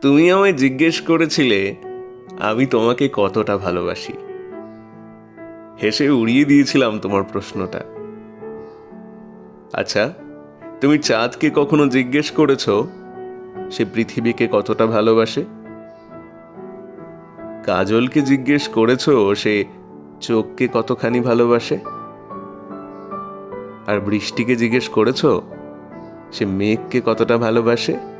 তুমি আমায় জিজ্ঞেস করেছিলে, আমি তোমাকে কতটা ভালোবাসি। হেসে উড়িয়ে দিয়েছিলাম তোমার প্রশ্নটা। আচ্ছা তুমি চাঁদকে কখনো জিজ্ঞেস করেছ, সে পৃথিবীকে কতটা ভালোবাসে? কাজলকে জিজ্ঞেস করেছ, সে চোখকে কতখানি ভালোবাসে? আর বৃষ্টিকে জিজ্ঞেস করেছ, সে মেঘকে কতটা ভালোবাসে?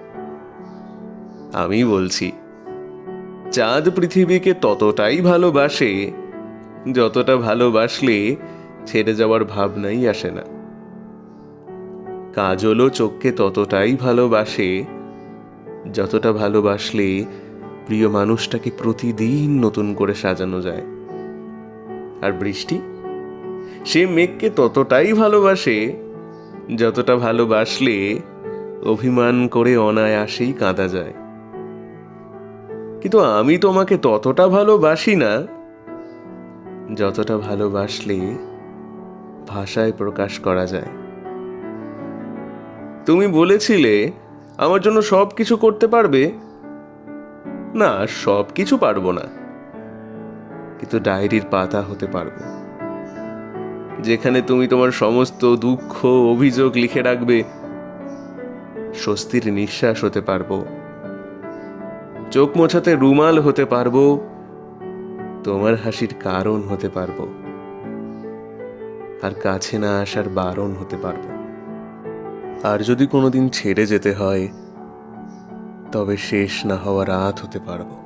আমি বলছি, চাঁদ পৃথিবীকে ততটাই ভালোবাসে, যতটা ভালোবাসলে ছেড়ে যাওয়ার ভাবনাই আসে না। কাজলও চোখকে ততটাই ভালোবাসে, যতটা ভালোবাসলে প্রিয় মানুষটাকে প্রতিদিন নতুন করে সাজানো যায়। আর বৃষ্টি? সে মেঘকে ততটাই ভালোবাসে, যতটা ভালোবাসলে অভিমান করে অনায়াসেই কাঁদা যায়। কিন্তু আমি তোমাকে ততটা ভালোবাসি না। যতটা ভালোবাসলে ভাষায় প্রকাশ করা যায়। তুমি বলেছিলে, আমার জন্য সব কিছু করতে পারবে। না সব কিছু পারব না। কিন্তু ডায়েরির পাতা হতে পারব। যেখানে তুমি তোমার সমস্ত দুঃখ, অভিযোগ লিখে রাখবে। স্বস্তির নিঃশ্বাস হতে পারব। চোখ মোছাতে রুমাল হতে পারব, তোমার হাসির কারণ হতে পারব, আর কাছে না আসার বারণ হতে পারব। আর যদি কোনোদিন ছেড়ে যেতে হয়, তবে শেষ না হওয়া রাত হতে পারব।